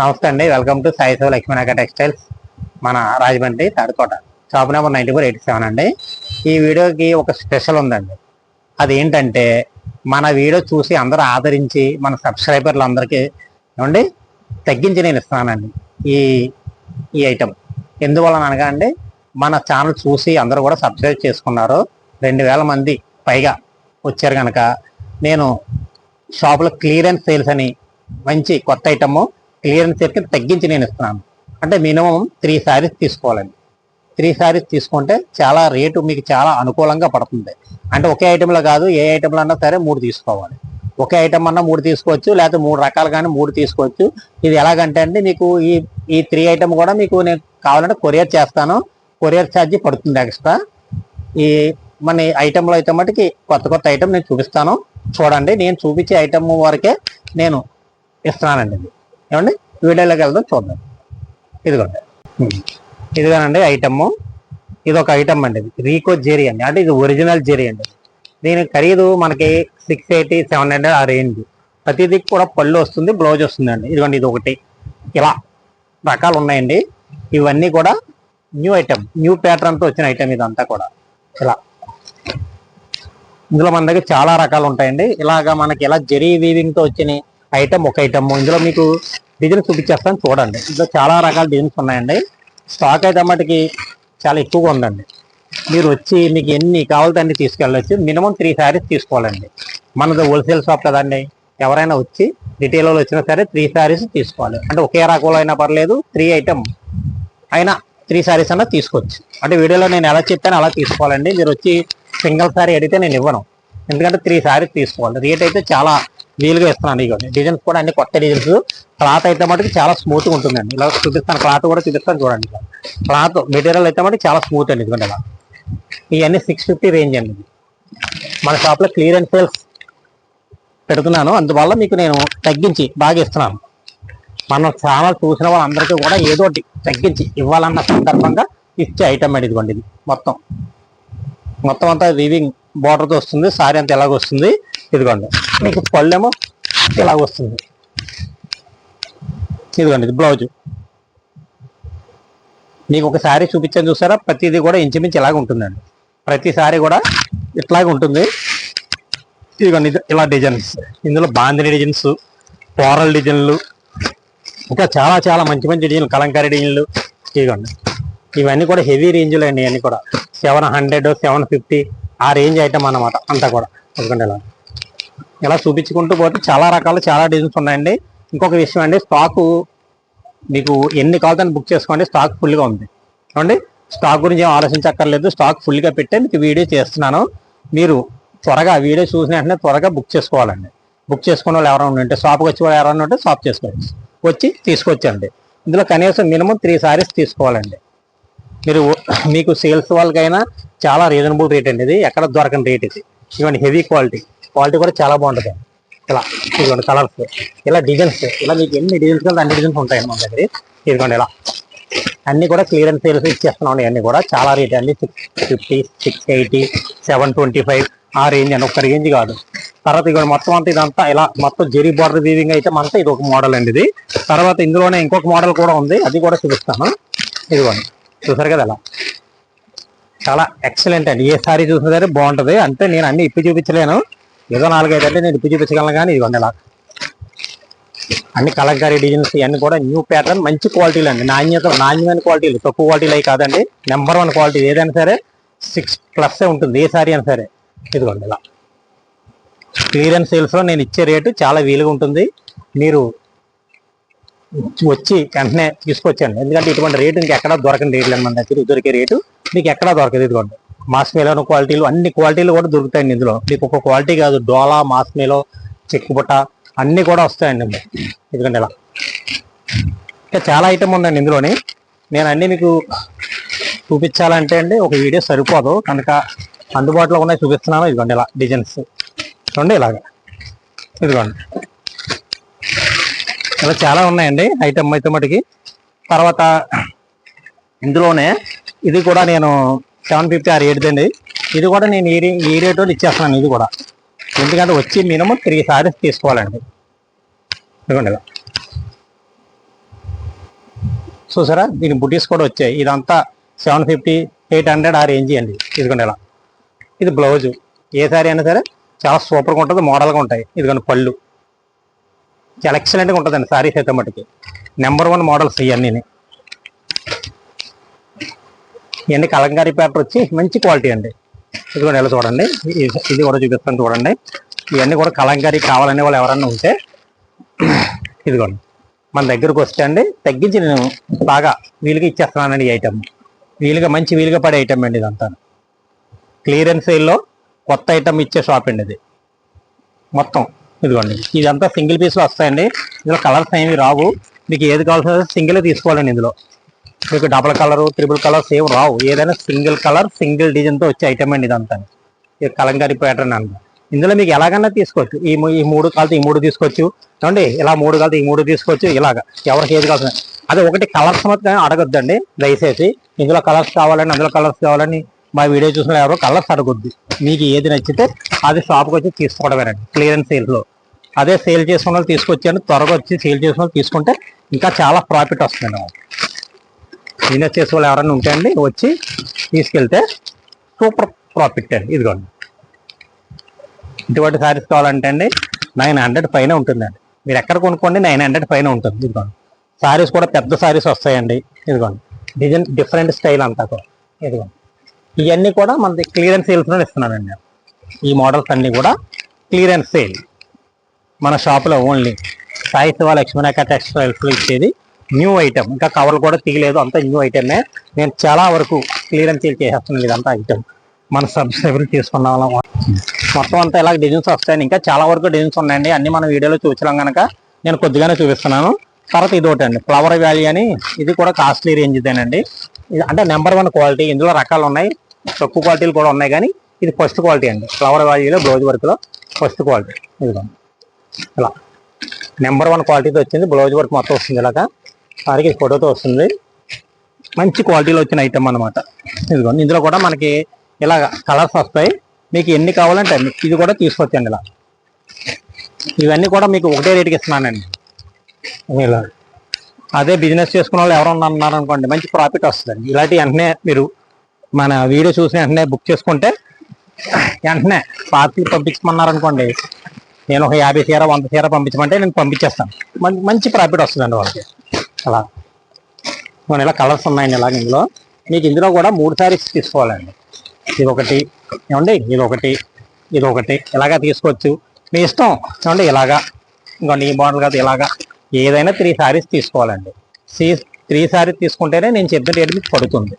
నమస్తే అండి. Welcome to Sai Shiva Lakshminaga textiles. మన Rajahmundry Tadukota shop number ninety four eighty seven అండి. ఈ వీడియోకి ఒక స్పెషల్ ఉందండి. అది ఏంటంటే మన వీడియో చూసి అందరూ ఆదరించి మన సబ్స్క్రైబర్లు అందరికీ ఏమండి తగ్గించి నేను ఇస్తానండి ఈ ఈ ఐటమ్ ఎందువలన అనగా అండి మన ఛానల్ చూసి అందరూ కూడా సబ్స్క్రైబ్ చేసుకున్నారు. రెండు వేల మంది పైగా వచ్చారు కనుక నేను షాప్లో క్లియరెన్స్ సేల్స్ అని మంచి కొత్త ఐటము క్లియరెన్స్ సేల్కి తగ్గించి నేను ఇస్తున్నాను. అంటే మినిమం త్రీ శారీస్ తీసుకోవాలండి. త్రీ శారీస్ తీసుకుంటే చాలా రేటు మీకు చాలా అనుకూలంగా పడుతుంది. అంటే ఒకే ఐటెంలో కాదు ఏ ఐటెంలో అన్నా సరే మూడు తీసుకోవాలి. ఒకే ఐటమ్ అన్నా మూడు తీసుకోవచ్చు లేకపోతే మూడు రకాలు కానీ మూడు తీసుకోవచ్చు. ఇది ఎలాగంటే అండి మీకు ఈ ఈ త్రీ ఐటమ్ కూడా మీకు నేను కావాలంటే కొరియర్ చేస్తాను. కొరియర్ ఛార్జీ పడుతుంది ఎక్స్ట్రా. ఈ మన ఐటెంలో అయితే మటుకి కొత్త కొత్త ఐటమ్ నేను చూపిస్తాను. చూడండి నేను చూపించే ఐటమ్ వరకే నేను ఇస్తున్నానండి ఇది. ఏమండి? వీడియోలోకి వెళ్దాం చూద్దాం. ఇదిగోండి. ఇదిగోనండి ఐటమ్. ఇది ఒక ఐటమ్ అండి ఇది. రీకో జెరీ అండి. అంటే ఇది ఒరిజినల్ జెరీ అండి. దీని ఖరీదు మనకి సిక్స్ ఎయిటీ సెవెన్ హండ్రెడ్ ఆ రేంజ్. ప్రతిదీ కూడా పళ్ళు వస్తుంది బ్లౌజ్ వస్తుందండి. ఇదిగోండి ఇది ఒకటి. ఇలా రకాలు ఉన్నాయండి. ఇవన్నీ కూడా న్యూ ఐటమ్. న్యూ ప్యాటర్న్తో వచ్చిన ఐటమ్ ఇదంతా కూడా. ఇలా. ఇందులో మన దగ్గర చాలా రకాలు ఉంటాయండి. ఇలాగా మనకి ఇలా జెరీ వీవింగ్తో తో ఐటమ్ ఒక ఐటమ్. ఇందులో మీకు డిజైన్ చూపించేస్తాను చూడండి. ఇందులో చాలా రకాల డిజైన్స్ ఉన్నాయండి. స్టాక్ అయితే మటుకి చాలా ఎక్కువగా ఉందండి. మీరు వచ్చి మీకు ఎన్ని కావాలంటే అన్ని తీసుకెళ్ళవచ్చు మినిమం త్రీ శారీస్ తీసుకోవాలండి. మనది హోల్సేల్ షాప్ కదండి. ఎవరైనా వచ్చి రిటైల్లో వచ్చినా సరే త్రీ శారీస్ తీసుకోవాలి. అంటే ఒకే రకంలో అయినా పర్లేదు త్రీ ఐటమ్ అయినా త్రీ శారీస్ అన్నా తీసుకోవచ్చు. అంటే వీడియోలో నేను ఎలా చెప్పానో అలా తీసుకోవాలండి. మీరు వచ్చి సింగిల్ శారీ అడిగితే నేను ఇవ్వను. ఎందుకంటే త్రీ శారీస్ తీసుకోవాలి. రేట్ అయితే చాలా వీలుగా ఇస్తున్నాను ఇగోండి డిజైన్స్ కూడా అన్ని కొత్త డిజైన్స్ క్లాత్ అయితే మటుకు చాలా స్మూత్గా ఉంటుందండి. ఇలా చూపిస్తాను. క్లాత్ కూడా చూపిస్తాను చూడండి క్లాత్ మెటీరియల్ అయితే మటుకు చాలా స్మూత్ అండి ఇదిగోండి ఇలా. ఇవన్నీ సిక్స్ ఫిఫ్టీ రేంజ్ అండి మన షాప్లో క్లియర్ అండ్ సేల్స్ పెడుతున్నాను. అందువల్ల మీకు నేను తగ్గించి బాగా ఇస్తున్నాను. మనం చాలా చూసిన వాళ్ళందరికీ కూడా ఏదో తగ్గించి ఇవ్వాలన్న సందర్భంగా ఇచ్చే ఐటమ్ అండి ఇదిగోండి ఇది మొత్తం. మొత్తం అంతా వివింగ్ బోర్డర్తో వస్తుంది సారీ అంతా ఎలాగ వస్తుంది. ఇదిగోండి. మీకు పళ్ళేమో ఇలాగ వస్తుంది. ఇదిగోండి ఇది బ్లౌజ్. మీకు ఒక శారీ చూపించాను చూసారా? ప్రతిదీ కూడా ఇంచుమించు ఇలాగ ఉంటుందండి. ప్రతి సారీ కూడా ఇట్లాగే ఉంటుంది. ఇదిగోండి ఇలా డిజైన్స్. ఇందులో బాందిని డిజైన్స్ ఫ్లోరల్ డిజైన్లు ఇంకా చాలా చాలా మంచి మంచి డిజైన్లు కలంకారీ డిజైన్లు. ఇదిగోండి. ఇవన్నీ కూడా హెవీ రేంజ్లో అండి ఇవన్నీ కూడా. సెవెన్ హండ్రెడ్ సెవెన్ ఫిఫ్టీ ఆ రేంజ్ ఐటమ్ అన్నమాట అంతా కూడా. ఎందుకంటే ఇలా ఇలా చూపించుకుంటూ పోతే చాలా రకాలు చాలా డిజైన్స్ ఉన్నాయండి. ఇంకొక విషయం అండి స్టాకు మీకు ఎన్ని కావాలని బుక్ చేసుకోండి స్టాక్ ఫుల్గా ఉంది. ఏమండి? స్టాక్ గురించి ఏం ఆలోచించక్కర్లేదు స్టాక్ ఫుల్గా పెట్టే మీకు వీడియో చేస్తున్నాను. మీరు త్వరగా వీడియో చూసిన వెంటనే త్వరగా బుక్ చేసుకోవాలండి. బుక్ చేసుకున్న వాళ్ళు ఎవరైనా ఉంటే షాప్కి వచ్చి వాళ్ళు ఎవరైనా ఉంటే షాప్ చేసుకోవచ్చు. వచ్చి తీసుకొచ్చండి. ఇందులో కనీసం మినిమం త్రీ సారీస్ తీసుకోవాలండి. మీరు మీకు సేల్స్ వాళ్ళకైనా చాలా రీజనబుల్ రేట్ అండి ఇది. ఎక్కడ దొరకని రేట్ ఇది. ఇవన్నీ హెవీ క్వాలిటీ క్వాలిటీ కూడా చాలా బాగుంటుంది. ఇలా ఇదిగోండి కలర్స్ ఇలా డిజైన్స్ ఇలా మీకు ఎన్ని డిజైన్స్ కావాలి అన్ని డిజైన్స్ ఉంటాయండి మన దగ్గర. ఇదిగోండి ఇలా. అన్ని కూడా క్లియరెన్స్ సేల్స్ ఇచ్చేస్తున్నాం అన్ని కూడా చాలా రేట్ అండి. Six fifty six eighty seven twenty five ఆ రేంజ్ అండి. ఒక రేంజ్ కాదు. తర్వాత ఇక మొత్తం అంతా ఇదంతా ఇలా మొత్తం జెరీ బార్డర్ వీవింగ్ అయితే అంతా ఇది ఒక మోడల్ అండి ఇది. తర్వాత ఇందులోనే ఇంకొక మోడల్ కూడా ఉంది. అది కూడా చూపిస్తాను. ఇదిగోండి. చూసారు కదా ఇలా. చాలా ఎక్సలెంట్ అండి. ఏ సారీ చూసినా సరే బాగుంటుంది. అంటే నేను అన్ని ఇప్పి చూపించలేను. ఏదో నాలుగైదు అంటే నేను ఇప్పి చూపించగలను కానీ ఇది ఇలా అన్ని కలంకారీ డిజైన్స్ ఇవన్నీ కూడా న్యూ ప్యాటర్న్. మంచి క్వాలిటీలు అండి. నాణ్యత నాణ్యమైన క్వాలిటీలు తక్కువ క్వాలిటీలు అవి కాదండి. Number one quality. ఏదైనా సరే సిక్స్ ప్లస్ ఉంటుంది. ఏ సారీ అయినా సరే. ఇదిగోండి ఇలా క్లియరెన్స్ సేల్స్లో నేను ఇచ్చే రేటు చాలా వీలుగా ఉంటుంది. మీరు వచ్చి వెంటనే తీసుకొచ్చాను ఎందుకంటే ఇటువంటి రేటు ఇంకెక్కడా దొరకని రేట్లు మన దగ్గర. దొరికే రేటు మీకు ఎక్కడా దొరకదు ఇదిగోండి. మాస్మేలో క్వాలిటీలు అన్ని క్వాలిటీలు కూడా దొరుకుతాయండి ఇందులో. మీకు ఒక క్వాలిటీ కాదు డోలా మాస్మేలో చెక్కుబుట్ట అన్నీ కూడా వస్తాయండి ఇదిగోండి ఇలా. ఇంకా చాలా ఐటమ్ ఉందండి ఇందులోని. నేను అన్ని మీకు చూపించాలంటే అండి ఒక వీడియో సరిపోదు. కనుక అందుబాటులో ఉన్నాయి చూపిస్తున్నాను. ఇదిగోండి ఇలా డిజైన్స్ చూడండి ఇలాగా. ఇదిగోండి. ఇలా చాలా ఉన్నాయండి ఐటమ్ అయితే మటుకి. తర్వాత ఇందులోనే ఇది కూడా నేను సెవెన్ ఫిఫ్టీ ఆ రేట్ అండి. ఇది కూడా నేను ఈ ఈ రేట్ ఇచ్చేస్తున్నాను ఇది కూడా. ఎందుకంటే వచ్చి మినిమం త్రీ సారీస్ తీసుకోవాలండి. ఇదిగోండి చూసారా? దీని బుటీస్ కూడా వచ్చాయి. ఇదంతా సెవెన్ ఫిఫ్టీ ఎయిట్ హండ్రెడ్ ఆ రేంజ్ అండి. ఇదిగోండి ఇలా. ఇది బ్లౌజు ఏ సారీ అయినా సరే చాలా సూపర్గా ఉంటుంది మోడల్గా ఉంటాయి. ఇదిగోండి పళ్ళు. చాలా ఎక్సలెంట్గా ఉంటుందండి సారీస్ అయితే మటుకి. నెంబర్ వన్ మోడల్స్ ఇవన్నీ ఇవన్నీ కలంకారీ పేపర్ వచ్చి మంచి క్వాలిటీ అండి. ఇదిగోండి ఎలా చూడండి. ఇది- కూడా చూపిస్తాను చూడండి. ఇవన్నీ కూడా కలంకారీ కావాలనే వాళ్ళు ఎవరన్నా ఉంటే ఇదిగోండి. మన దగ్గరకు వస్తే అండి తగ్గించి నేను బాగా వీలుగా ఇచ్చేస్తున్నానండి ఈ ఐటమ్ వీలుగా మంచి వీలుగా పడే ఐటమ్ అండి ఇదంతా. క్లియరెన్స్ సేల్లో కొత్త ఐటమ్ ఇచ్చే షాప్ అండి ఇది. మొత్తం ఇదిగోండి. ఇదంతా సింగిల్ పీస్లో వస్తాయండి. ఇందులో కలర్స్ ఏమి రావు. మీకు ఏది కావాల్సిన సింగిల్ తీసుకోవాలండి ఇందులో. మీకు double colour triple colours same రావు. ఏదైనా సింగిల్ కలర్ సింగిల్ డిజైన్తో వచ్చే ఐటమ్ అండి ఇదంతా. ఇది కలంకారీ ప్యాటర్న్ అంట ఇందులో మీకు ఎలాగన్నా తీసుకోవచ్చు. ఈ మూ- ఈ మూడు కాలితే ఈ మూడు తీసుకోవచ్చు. చూడండి ఇలా మూడు కాలతో ఈ మూడు తీసుకోవచ్చు. ఇలాగ. ఎవరికి ఏది కావాల్సిన అదే ఒకటి కలర్స్ మాత్రమే అడగొద్దండి. దయచేసి ఇందులో కలర్స్ కావాలని అందులో కలర్స్ కావాలని మా వీడియో చూసిన ఎవరో కలర్స్ అడగొద్దు. మీకు ఏది నచ్చితే అది షాప్కి వచ్చి తీసుకోవడమేనండి. క్లియరెన్స్ సేల్స్లో అదే సేల్ చేసుకున్న వాళ్ళు తీసుకొచ్చాను. త్వరగా వచ్చి సేల్ చేసుకున్న వాళ్ళు తీసుకుంటే ఇంకా చాలా ప్రాఫిట్ వస్తుంది నాకు బిజినెస్ చేసే వాళ్ళు ఎవరైనా ఉంటే అండి వచ్చి తీసుకెళ్తే సూపర్ ప్రాఫిట్ అండి. ఇదిగోండి. ఇటువంటి సారీస్ కావాలంటే అండి నైన్ హండ్రెడ్ పైన ఉంటుందండి. మీరు ఎక్కడ కొనుక్కోండి నైన్ హండ్రెడ్ పైన ఉంటుంది. ఇదిగోండి. సారీస్ కూడా పెద్ద సారీస్ వస్తాయండి. ఇదిగోండి. డిజైన్ డిఫరెంట్ స్టైల్ అంతా కూడా. ఇదిగోండి. ఇవన్నీ కూడా మనకి క్లియరెన్స్ సేల్స్లో ఇస్తున్నానండి. నేను. ఈ మోడల్స్ అన్నీ కూడా క్లియరెన్స్ సేల్ మన షాప్లో ఓన్లీ సాయి శివ లక్ష్మీనాక టెక్స్టైల్స్లో ఇచ్చేది న్యూ ఐటమ్ ఇంకా కవర్లు కూడా తీయలేదు. అంతా న్యూ ఐటమే. నేను చాలా వరకు క్లియరెన్స్ చేసేస్తున్నాను ఇదంతా ఐటమ్ మన సబ్స్క్రైబర్ తీసుకున్న వాళ్ళం. మొత్తం అంతా ఇలా డిజైన్స్ వస్తాయి ఇంకా చాలా వరకు డిజైన్స్ ఉన్నాయండి. అన్ని మన వీడియోలో చూసాం కనుక నేను కొద్దిగానే చూపిస్తున్నాను. తర్వాత ఇది ఒకటి అండి. ఫ్లవర్ వ్యాలీ అని. ఇది కూడా కాస్ట్లీ రేంజ్దేనండి ఇది అంటే నెంబర్ వన్ క్వాలిటీ ఇందులో రకాలు ఉన్నాయి. తక్కువ క్వాలిటీలు కూడా ఉన్నాయి కానీ ఇది ఫస్ట్ క్వాలిటీ అండి. ఫ్లవర్ వ్యాలీలో బ్లౌజ్ వర్క్లో ఫస్ట్ క్వాలిటీ ఇదిగోండి ఇలా. నెంబర్ వన్ క్వాలిటీతో వచ్చింది. బ్లౌజ్ వర్క్ మొత్తం వస్తుంది ఇలాగా. వారికి ఫోటోతో వస్తుంది. మంచి క్వాలిటీలో వచ్చిన ఐటమ్ అనమాట ఇదిగోండి. ఇందులో కూడా మనకి ఇలా కలర్స్ వస్తాయి. మీకు ఎన్ని కావాలంటే అన్ని. ఇది కూడా తీసుకొచ్చండి ఇలా. ఇవన్నీ కూడా మీకు ఒకటే రేటుకి ఇస్తున్నానండి. ఇలా. అదే బిజినెస్ చేసుకున్న వాళ్ళు ఎవరు ఉన్నారు అనుకోండి మంచి ప్రాఫిట్ వస్తుందండి. ఇలాంటి వెంటనే మీరు మన వీడియో చూసిన వెంటనే బుక్ చేసుకుంటే వెంటనే పార్టీ పంపించమన్నారనుకోండి నేను ఒక యాభై చీర వంద చీర పంపించమంటే నేను పంపించేస్తాను. మంచి ప్రాఫిట్ వస్తుందండి వాళ్ళకి. అలా. మన ఇలా కలర్స్ ఉన్నాయండి ఇలాగ ఇందులో. మీకు ఇందులో కూడా మూడు శారీస్ తీసుకోవాలండి. ఇది ఒకటి ఏమండి? ఇది ఒకటి ఇది ఒకటి. ఇలాగా తీసుకోవచ్చు. మీ ఇష్టం. ఏమండి? ఇలాగా. ఇంకోండి ఈ మోడల్ కాదు ఇలాగా. ఏదైనా త్రీ శారీస్ తీసుకోవాలండి. సీ త్రీ శారీస్ తీసుకుంటేనే నేను చెప్పిన రేటు మీకు పడుతుంది.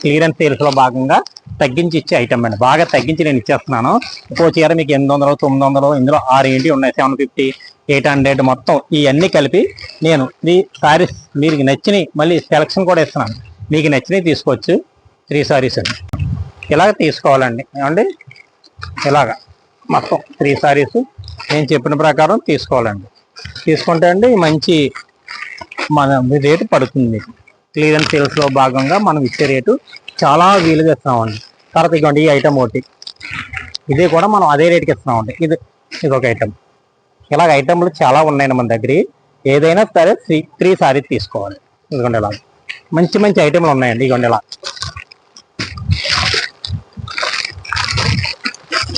క్లియరెన్స్ సేల్స్లో భాగంగా తగ్గించి ఇచ్చే ఐటమ్ అండి. బాగా తగ్గించి నేను ఇచ్చేస్తున్నాను. ఇంకో చీర మీకు ఎనిమిది వందలు తొమ్మిది వందలు ఇందులో ఆరు ఏంటి ఉన్నాయి? సెవెన్ ఫిఫ్టీ ఎయిట్ హండ్రెడ్ మొత్తం ఇవన్నీ కలిపి నేను ఈ సారీస్ మీకు నచ్చినవి మళ్ళీ సెలక్షన్ కూడా ఇస్తున్నాను. మీకు నచ్చినవి తీసుకోవచ్చు. త్రీ సారీస్ అండి. ఇలాగ తీసుకోవాలండి. ఏమండి? ఇలాగ. మొత్తం త్రీ సారీస్ నేను చెప్పిన ప్రకారం తీసుకోవాలండి. తీసుకుంటే అండి మంచి మన రేటు పడుతుంది మీకు. క్లియరెన్స్ సేల్స్లో భాగంగా మనం ఇచ్చే రేటు చాలా వీలుగా ఇస్తున్నామండి తర్వాత ఇదిగోండి ఈ ఐటమ్ ఒకటి. ఇది కూడా మనం అదే రేటుకి ఇస్తున్నామండి ఇది ఇది ఒక ఐటమ్ ఇలాగ ఐటమ్లు చాలా ఉన్నాయండి మన దగ్గర. ఏదైనా సరే త్రీ త్రీ సారీ తీసుకోవాలి. ఇదిగోండి ఇలా. మంచి మంచి ఐటమ్లు ఉన్నాయండి. ఇదిగోండి ఇలా.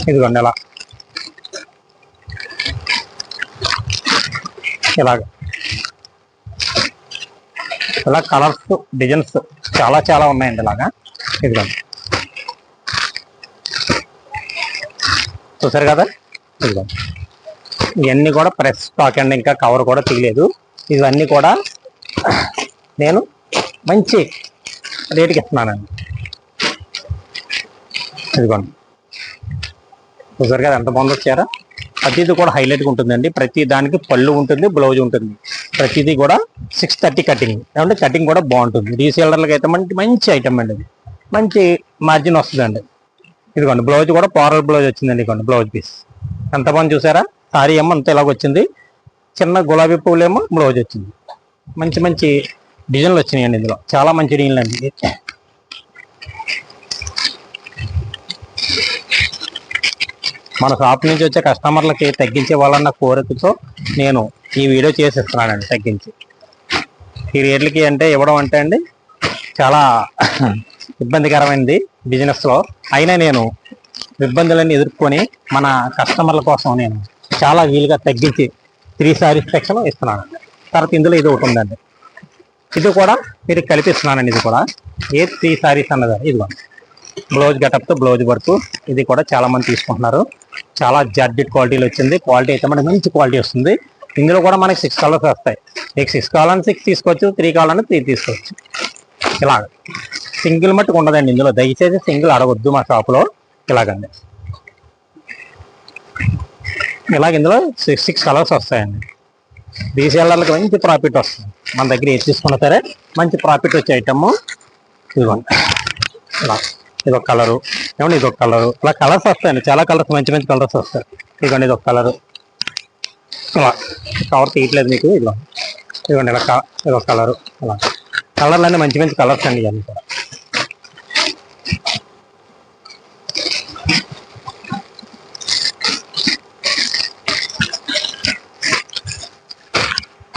ఇదిగోండి ఇలా. ఇలాగ. ఇలా కలర్స్ డిజైన్స్ చాలా చాలా ఉన్నాయండి ఇలాగా. ఇదిగోండి. చూసారు కదా? ఇదిగోండి. ఇవన్నీ కూడా ప్రెస్ స్టాక్ అండి ఇంకా కవర్ కూడా తీయలేదు. ఇవన్నీ కూడా నేను మంచి రేటుకి ఇస్తున్నానండి. ఇదిగోండి. చూసారు కదా ఎంత బాగుంది వచ్చారా ప్రతిదీ కూడా హైలైట్గా ఉంటుందండి. ప్రతి దానికి పళ్ళు ఉంటుంది బ్లౌజ్ ఉంటుంది. ప్రతిదీ కూడా సిక్స్ థర్టీ కటింగ్ ఏమంటే కటింగ్ కూడా బాగుంటుంది. రీసేలర్లకి అయితే మంచి మంచి ఐటమ్ అండి అది. మంచి మార్జిన్ వస్తుందండి. ఇదిగోండి బ్లౌజ్ కూడా పారల్ బ్లౌజ్ వచ్చిందండి ఇదిగోండి బ్లౌజ్ పీస్ ఎంత బాగుంది చూసారా? తారీ ఏమో అంత ఇలాగొచ్చింది చిన్న గులాబీ పువ్వులేమో బ్లౌజ్ వచ్చింది. మంచి మంచి డిజైన్లు వచ్చినాయండి ఇందులో. చాలా మంచి డిజైన్లు అండి. మన షాప్ నుంచి వచ్చే కస్టమర్లకి తగ్గించే వాళ్ళన్న కోరికతో నేను ఈ వీడియో చేసిస్తున్నానండి తగ్గించి. ఈ రేట్లకి అంటే ఇవ్వడం అంటే అండి చాలా ఇబ్బందికరమైనది బిజినెస్లో అయినా నేను ఇబ్బందులన్నీ ఎదుర్కొని మన కస్టమర్ల కోసం నేను చాలా వీలుగా తగ్గించి త్రీ సారీస్ సెక్షన్ ఇస్తున్నాను. తర్వాత ఇందులో ఇది ఒకటి ఉందండి. ఇది కూడా మీరు కలిపిస్తున్నానండి ఇది కూడా. ఏ త్రీ సారీస్ అన్నది? ఇది బ్లౌజ్ గెటప్తో బ్లౌజ్ వర్క్. ఇది కూడా చాలా మంది తీసుకుంటున్నారు. చాలా జార్జెట్ క్వాలిటీలో వచ్చింది. క్వాలిటీ అయితే మనకి మంచి క్వాలిటీ వస్తుంది. ఇందులో కూడా మనకి సిక్స్ కలర్స్ వస్తాయి. మీకు సిక్స్ కావాలని సిక్స్ తీసుకోవచ్చు త్రీ కావాలని త్రీ తీసుకోవచ్చు. ఇలా సింగిల్ మట్టుకు ఉండదండి ఇందులో. దయచేసి సింగిల్ అడగొద్దు మా షాప్లో. ఇలాగండి. ఇలాగ ఇందులో సిక్స్ సిక్స్ కలర్స్ వస్తాయండి. రీసేలర్లకు మంచి ప్రాఫిట్ వస్తుంది. మన దగ్గర ఏది తీసుకున్నా సరే మంచి ప్రాఫిట్ వచ్చే ఐటమ్ ఇదిగోండి ఇలా ఇదొక కలరు ఏమండి ఇదొక కలరు ఇలా కలర్స్ వస్తాయండి. చాలా కలర్స్ మంచి మంచి కలర్స్ వస్తాయి. ఇదిగోండి ఇదొక కలరు ఇలా కవర్ తీయట్లేదు మీకు. ఇలా ఇదిగోండి ఇలా ఇదొక కలరు ఇలా కలర్లు అన్నీ మంచి మంచి కలర్స్ అండి ఇవన్నీ కూడా.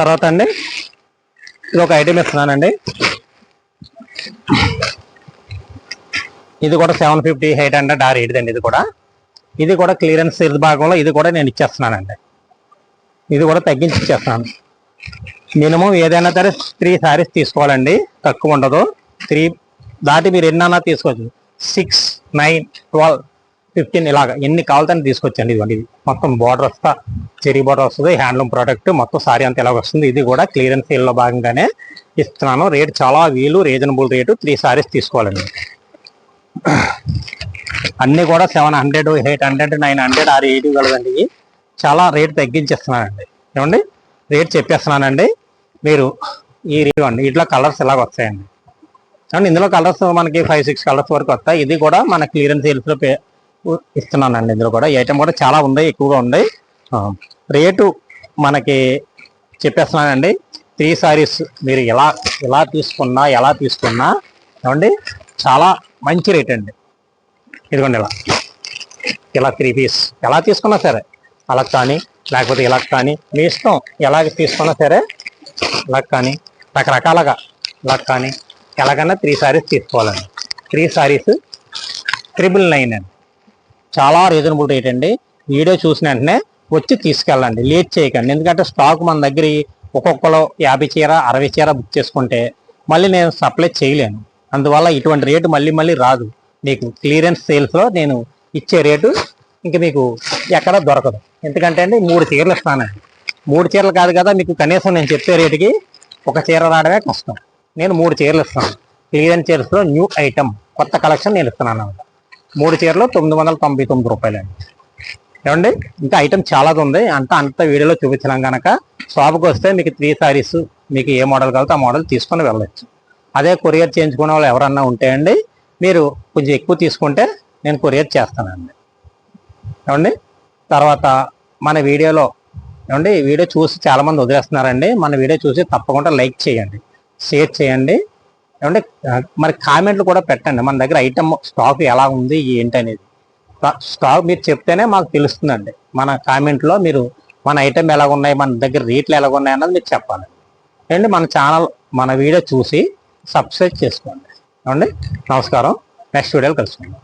తర్వాత అండి ఇది ఒక ఐటమ్ ఇస్తున్నానండి. ఇది కూడా సెవెన్ ఫిఫ్టీ ఎయిట్ హండ్రెడ్ ఆ రేట్ అండి ఇది కూడా. ఇది కూడా క్లియరెన్స్ సేల్స్ భాగంలో ఇది కూడా నేను ఇచ్చేస్తున్నానండి. ఇది కూడా తగ్గించి ఇచ్చేస్తున్నాను. మినిమం ఏదైనా సరే త్రీ శారీస్ తీసుకోవాలండి. తక్కువ ఉండదు. త్రీ దాటి మీరు ఎన్నైనా తీసుకోవచ్చు. సిక్స్ నైన్ ట్వెల్వ్ ఫిఫ్టీన్ ఇలాగ ఎన్ని కావాలని తీసుకొచ్చండి ఇదిగోండి ఇది మొత్తం బార్డర్ వస్తా చెరీ బార్డర్ వస్తుంది. హ్యాండ్లూమ్ ప్రోడక్ట్ మొత్తం సారీ అంతా ఇలాగ వస్తుంది. ఇది కూడా క్లియరెన్స్ సేల్లో భాగంగానే ఇస్తున్నాను. రేట్ చాలా వీలు రీజనబుల్ రేటు త్రీ సారీస్ తీసుకోవాలండి. అన్ని కూడా seven hundred eight hundred nine hundred ఆరు ఎయిటీ కలదండి చాలా రేట్ తగ్గించేస్తున్నానండి. ఏమండి? రేట్ చెప్పేస్తున్నానండి. మీరు ఈ రేట్ ఇట్లా కలర్స్ ఇలాగ వస్తాయండి. అండ్ ఇందులో కలర్స్ మనకి ఫైవ్ సిక్స్ కలర్స్ వరకు వస్తాయి. ఇది కూడా మన క్లియరెన్స్ సేల్స్లో ఇస్తున్నానండి ఇందులో కూడా. ఈ ఐటమ్ కూడా చాలా ఉన్నాయి ఎక్కువగా ఉన్నాయి. రేటు మనకి చెప్పేస్తున్నానండి. త్రీ సారీస్ మీరు ఎలా ఎలా తీసుకున్నా ఎలా తీసుకున్నా ఏమండి? చాలా మంచి రేట్ అండి. ఇదిగోండి ఇలా. ఇలా త్రీ పీస్. ఎలా తీసుకున్నా సరే అలా కానీ లేకపోతే ఇలా కానీ మీ ఇష్టం ఎలా తీసుకున్నా సరే ఇలా కానీ రకరకాలుగా ఇలా కానీ ఎలాగన్నా త్రీ సారీస్ తీసుకోవాలండి. త్రీ సారీస్ ట్రిపుల్ నైన్ అండి. చాలా రీజనబుల్ రేట్ అండి. వీడియో చూసిన వెంటనే వచ్చి తీసుకెళ్ళండి. లేట్ చేయకండి. ఎందుకంటే స్టాక్ మన దగ్గర ఒక్కొక్కరు యాభై చీర అరవై చీర బుక్ చేసుకుంటే మళ్ళీ నేను సప్లై చేయలేను. అందువల్ల ఇటువంటి రేటు మళ్ళీ మళ్ళీ రాదు. మీకు క్లియరెన్స్ సేల్స్లో నేను ఇచ్చే రేటు ఇంక మీకు ఎక్కడ దొరకదు. ఎందుకంటే అండి మూడు చీరలు ఇస్తానండి మూడు చీరలు కాదు కదా మీకు కనీసం నేను చెప్పే రేటుకి ఒక చీర రావడమే కష్టం. నేను మూడు చీరలు ఇస్తాను. క్లియరెన్స్ చీరస్లో న్యూ ఐటమ్ కొత్త కలెక్షన్ నేను ఇస్తున్నాను అన్నమాట. మూడు చీరలు తొమ్మిది వందల తొంభై తొమ్మిది రూపాయలండి ఏమండి? ఇంకా ఐటమ్ చాలా ఉంది. అంతా అంత వీడియోలో చూపించడం కనుక షాప్కి వస్తే మీకు త్రీ సారీస్ మీకు ఏ మోడల్ కావాలో ఆ మోడల్ తీసుకొని వెళ్ళచ్చు. అదే కొరియర్ చేయించుకునే వాళ్ళు ఎవరన్నా ఉంటే అండి మీరు కొంచెం ఎక్కువ తీసుకుంటే నేను కొరియర్ చేస్తానండి. ఏమండి? తర్వాత మన వీడియోలో ఏమండి? వీడియో చూసి చాలామంది వదిలేస్తున్నారండి. మన వీడియో చూసి తప్పకుండా లైక్ చేయండి. షేర్ చేయండి. ఏమంటే మరి కామెంట్లు కూడా పెట్టండి. మన దగ్గర ఐటమ్ స్టాక్ ఎలా ఉంది ఏంటి అనేది స్టాక్ మీరు చెప్తేనే మాకు తెలుస్తుందండి. మన కామెంట్లో మీరు మన ఐటమ్ ఎలా ఉన్నాయి మన దగ్గర రేట్లు ఎలా ఉన్నాయి అన్నది మీరు చెప్పాలి. అండి మన ఛానల్ మన వీడియో చూసి సబ్స్క్రైబ్ చేసుకోండి. ఏమండి? నమస్కారం. నెక్స్ట్ వీడియోలో కలుసుకుందాం.